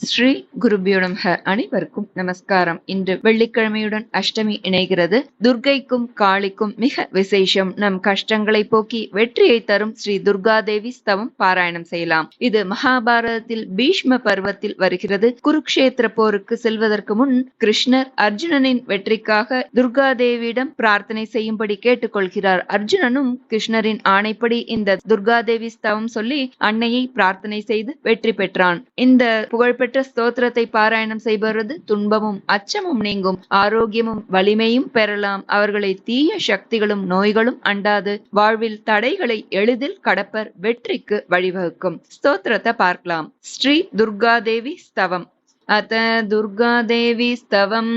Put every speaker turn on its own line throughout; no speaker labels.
ஸ்ரீ குருபியுடம் ஹ அனைவருக்கும் நமஸ்காரம். இன்று வெள்ளிக்கிழமையுடன் அஷ்டமி இணைகிறது. துர்கைக்கும் காளிக்கும் மிக விசேஷம். நம் கஷ்டங்களை போக்கி வெற்றியை தரும் ஸ்ரீ துர்கா தேவி ஸ்தவம் பாராயணம் செய்யலாம். இது மகாபாரதத்தில் பீஷ்ம பருவத்தில் வருகிறது. குருக்ஷேத்திர போருக்கு செல்வதற்கு முன் கிருஷ்ணர் அர்ஜுனனின் வெற்றிக்காக துர்கா தேவியிடம் பிரார்த்தனை செய்யும்படி கேட்டுக்கொள்கிறார். அர்ஜுனனும் கிருஷ்ணரின் ஆணைப்படி இந்த துர்காதேவி ஸ்தவம் சொல்லி அன்னையை பிரார்த்தனை செய்து வெற்றி பெற்றான். இந்த புகழ்பெற்ற ஸ்தோத்திரத்தை பாராயணம் செய்பவரது துன்பமும் அச்சமும் நீங்கும். ஆரோக்கியமும் வலிமையும் பெறலாம். அவர்களை தீய சக்திகளும் நோய்களும் அண்டாது. வாழ்வில் தடைகளை எளிதில் கடப்பர் வெற்றிக்கு வழிவகுக்கும். ஸ்தோத்திரத்தை பார்க்கலாம். ஸ்ரீ துர்காதேவி ஸ்தவம். अत दुर्गादेवी स्तवम्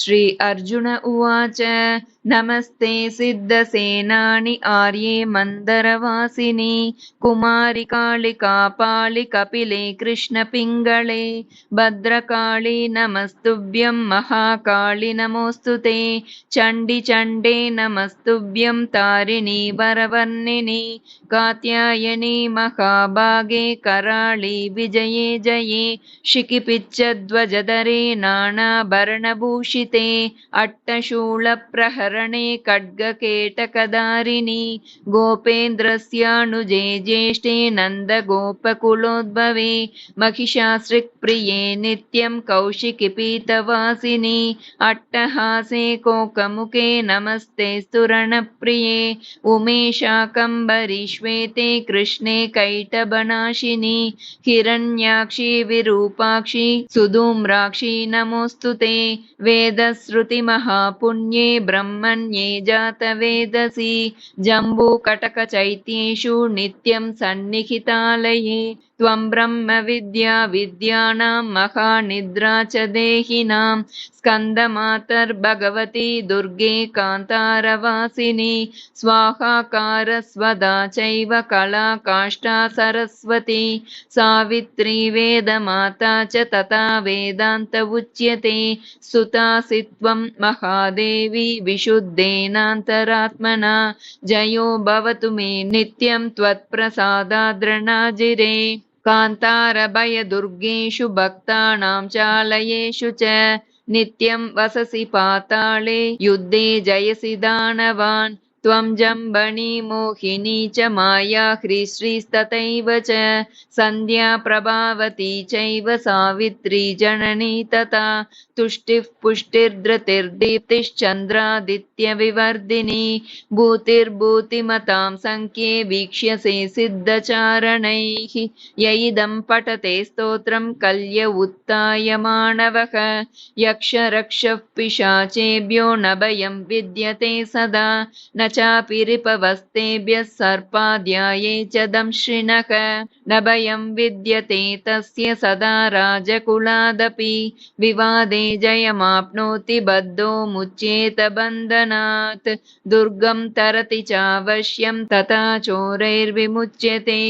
श्री अर्जुन उवाच नमस्ते सिद्धसेनानि आर्ये मन्दरवासिनि कुमारि कालिकापालि कपिले कृष्णपिङ्गळे भद्रकाळि नमस्तुभ्यं महाकाळि नमोऽस्तु ते चण्डि चण्डे नमस्तुभ्यं तारिणि वरवर्णिनि कात्यायनि महाभागे कराळि विजये जये शिखिपिच्चध्वजधरे नानाभरणभूषिते, अट्टशूलप्रहरणे खड्गकेटकधारिणि गोपेन्द्रस्यानुजे ज्येष्ठे नन्दगोपकुलोद्भवे महिषासृक्प्रिये नित्यं कौशिकिपीतवासिनि, अट्टहासे कोकमुखे नमस्ते स्तुरणप्रिये उमेशाकम्बरीश्वेते कृष्णे कैटभनाशिनि हिरण्याक्षि विरूपाक्षि सुधूम्राक्षि नमोऽस्तु ते वेदश्रुतिमहापुण्ये ब्रह्मण्ये जातवेदसि जम्बूकटकचैत्येषु नित्यं सन्निहितालये त्वं ब्रह्मविद्या विद्यानां महानिद्रा च देहिनां स्कन्दमातर्भगवती दुर्गे कान्तारवासिनि स्वाहाकारस्वदा चैव कला काष्ठा सरस्वती सावित्री वेदमाता च तथा वेदान्त उच्यते सुतासि त्वं महादेवी विशुद्धेनान्तरात्मना जयो भवतु मे नित्यं त्वत्प्रसादाद्रणाजिरे कान्तारभयदुर्गेषु भक्तानां चालयेषु च नित्यं वससि पाताळे युद्धे जयसि दानवान् त्वं जम्बणी मोहिनी च माया ह्रीश्रीस्तथैव च सन्ध्या प्रभावती चैव सावित्री जननी तथा तुष्टिः पुष्टिर्धृतिर्दीप्तिश्चन्द्रादित्यविवर्धिनी भूतिर्भूतिमतां सङ्ख्ये वीक्ष्यसे सिद्धचारणैः य पठते स्तोत्रं कल्य उत्थाय मानवः यक्षरक्षः पिशाचेभ्यो न भयं विद्यते सदा न चापि रिपवस्तेभ्यः सर्पाध्याये च दंश्रिणः न भयं विद्यते तस्य सदा राजकुलादपि। विवादे जयमाप्नोति बद्धो मुच्येत बन्धनात्। दुर्गं तरति चावश्यं तथा चोरैर्विमुच्यते।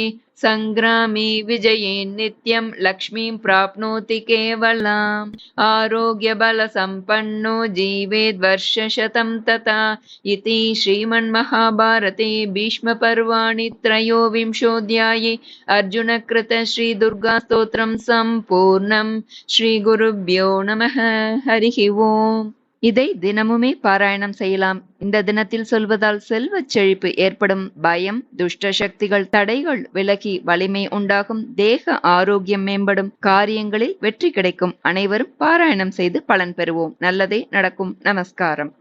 सङ्ग्रामे विजये नित्यं लक्ष्मीं प्राप्नोति केवलाम्। आरोग्यबलसम्पन्नो जीवेद्वर्षशतं तथा। इति श्रीमन्महाभारते भीष्मपर्वाणि त्रयोविंशोऽध्याये अर्जुनकृतश्रीदुर्गास्तोत्रम् सम्पूर्णम् श्रीगुरुभ्यो नमः। हरिः ओम्। இதை தினமுமே பாராயணம் செய்யலாம். இந்த தினத்தில் சொல்வதால் செல்வ செழிப்பு ஏற்படும். பயம் துஷ்ட சக்திகள் தடைகள் விலகி வலிமை உண்டாகும். தேக ஆரோக்கியம் மேம்படும். காரியங்களில் வெற்றி கிடைக்கும். அனைவரும் பாராயணம் செய்து பலன் பெறுவோம். நல்லதே நடக்கும். நமஸ்காரம்.